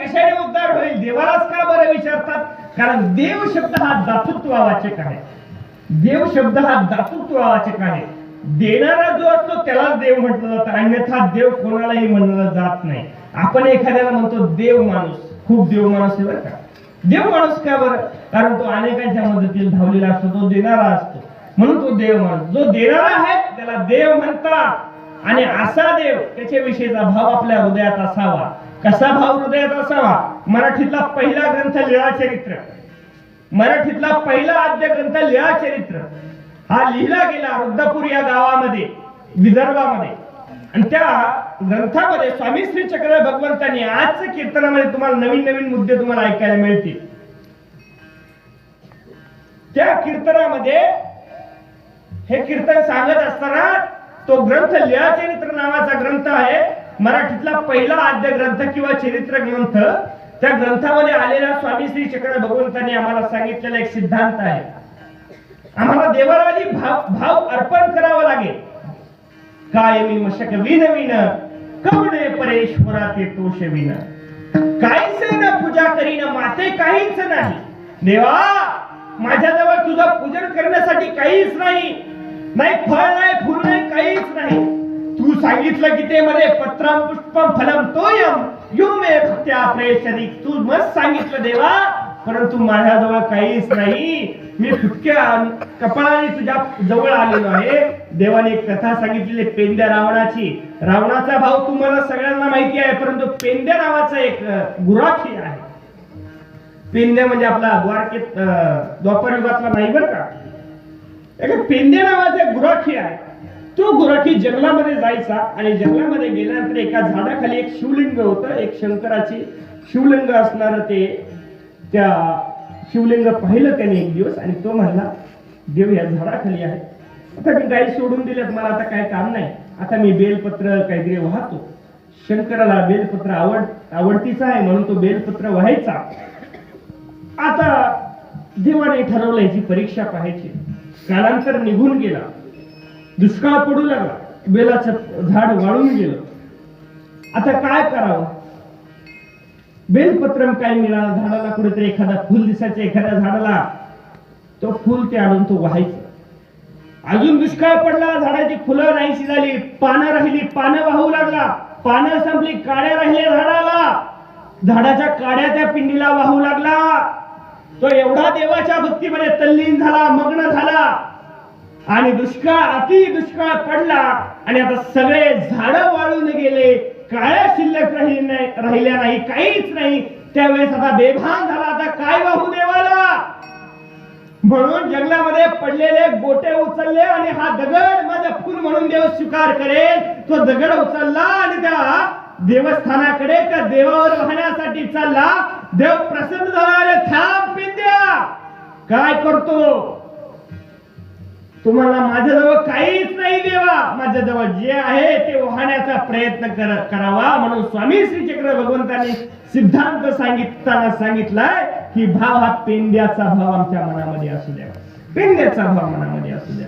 कशाने उद्धार होईल? देवालाच का बरं विचारतात? कारण देव शब्द हा दातृत्ववाचक आहे देव शब्द हा दातृत्ववाचक आहे देणारा जो असतो त्यालाच देव म्हटलं जातं. अन्यथा देव कोणालाही म्हणलं जात नाही. आपण एखाद्याला म्हणतो देव माणूस. खूप देव माणूस आहे बरं का? देव माणूस का बरं? कारण तो अनेकांच्या मदतीला धावलेला असतो तो देणारा असतो. म्हणून तो देव माणूस. जो देणारा आहे त्याला देव म्हणतात. आणि असा देव त्याच्याविषयीचा भाव आपल्या हृदयात असावा. कसा भाव हृदयात असावा? मराठीतला पहिला ग्रंथ लीळा चरित्र. मराठीतला पहिला आद्य ग्रंथ लीळा चरित्र. हा लिहिला गेला रुद्रपूर या गावामध्ये विदर्भामध्ये. आणि त्या ग्रंथामध्ये स्वामी श्री चक्र भगवंतांनी आजच्या कीर्तनामध्ये तुम्हाला नवीन नवीन मुद्दे तुम्हाला ऐकायला मिळतील. त्या कीर्तनामध्ये हे कीर्तन सांगत असताना तो ग्रंथ लीळा चरित्र नावाचा ग्रंथ आहे. मराठीतला पहिला आद्य ग्रंथ किंवा चरित्र ग्रंथ त्या ग्रंथामध्ये आलेला स्वामी श्री चक्र भगवंतांनी आम्हाला सांगितलेला एक सिद्धांत आहे. आम्हाला देवाला आधी भाव भाव अर्पण करावा लागेल. कायमी मशक विन विन कवडे परेश्वरा ते तोष विन काहीच न पूजा करीन माते काहीच नाही. देवा माझ्याजवळ तुझं पूजन करण्यासाठी काहीच नाही. नाही फळ नाही फुल नाही काहीच नाही. तू सांगितलं की ते मध्ये पत्रम पुष्पम फलम तोयम. यो मे भक्त्या प्रेषणी तू मस्त सांगितलं देवा. परंतु माझ्याजवळ काहीच नाही. मी फुटक्या कपाळाने तुझ्या जवळ आलेलो आहे. देवाने कथा सांगितलेली पेंद्या रावणाची. रावणाचा भाव तुम्हाला सगळ्यांना माहिती आहे परंतु पेंद्या नावाचा एक गुराखी आहे. पेंद्या म्हणजे आपला द्वारकेत द्वापर युगातला नाही बरं का? एका पेंद्या नावाचा गुराखी आहे. तो गुराठी जंगलामध्ये जायचा आणि जंगलामध्ये गेल्यानंतर एका झाडाखाली एक शिवलिंग होतं एक शंकराची शिवलिंग असणार ते त्या शिवलिंग पाहिलं त्याने एक दिवस आणि तो म्हणला देव या झाडाखाली आहे. आता मी गाई सोडून दिल्यात मला आता काय काम नाही. आता मी बेलपत्र काहीतरी वाहतो. शंकराला बेलपत्र आवड आवडतीचा आहे म्हणून तो बेलपत्र व्हायचा. आता देवाने ठरवलं याची परीक्षा पाहायची. कालांतर निघून गेला. दुष्काळ पडू लागला बेलाचं झाड वाळून गेलं. आता काय करावं? बेलपत्रम काय मिळालं झाडाला? कुठेतरी एखादा फुल दिसायचं एखाद्या झाडाला. तो फुल ते आणून तो व्हायचं. अजून दुष्काळ पडला झाडाची फुलं नाहीशी झाली पानं राहिली पानं वाहू लागला. पानं संपली काड्या राहिल्या झाडाला. झाडाच्या काड्या त्या पिंडीला वाहू लागला. तो एवढा देवाच्या भक्तीमध्ये तल्लीन झाला मग्न झाला. आणि दुष्काळ अति दुष्काळ पडला आणि आता सगळे झाड वाळून गेले. काळ्या शिल्लक राहिली नाही राहिल्या नाही काहीच नाही. त्यावेळेस आता बेभान झाला. आता काय वाहू देवाला? म्हणून जंगलामध्ये पडलेले गोटे उचलले आणि हा दगड माझा फुल म्हणून देव स्वीकार करेल. तो दगड उचलला आणि त्या देवस्थानाकडे त्या देवावर वाहण्यासाठी चालला. देव प्रसन्न झाला. थांब पिंद्या काय करतो? तुम्हाला माझ्याजवळ काहीच नाही देवा. माझ्याजवळ जे आहे ते वाहण्याचा प्रयत्न करावा म्हणून स्वामी श्री चक्र भगवंतांनी सिद्धांत सांगितताना सांगितलाय की भाव हा पेंड्याचा भाव आमच्या मनामध्ये असू द्या. पेंड्याचा भाव मनामध्ये असू द्या.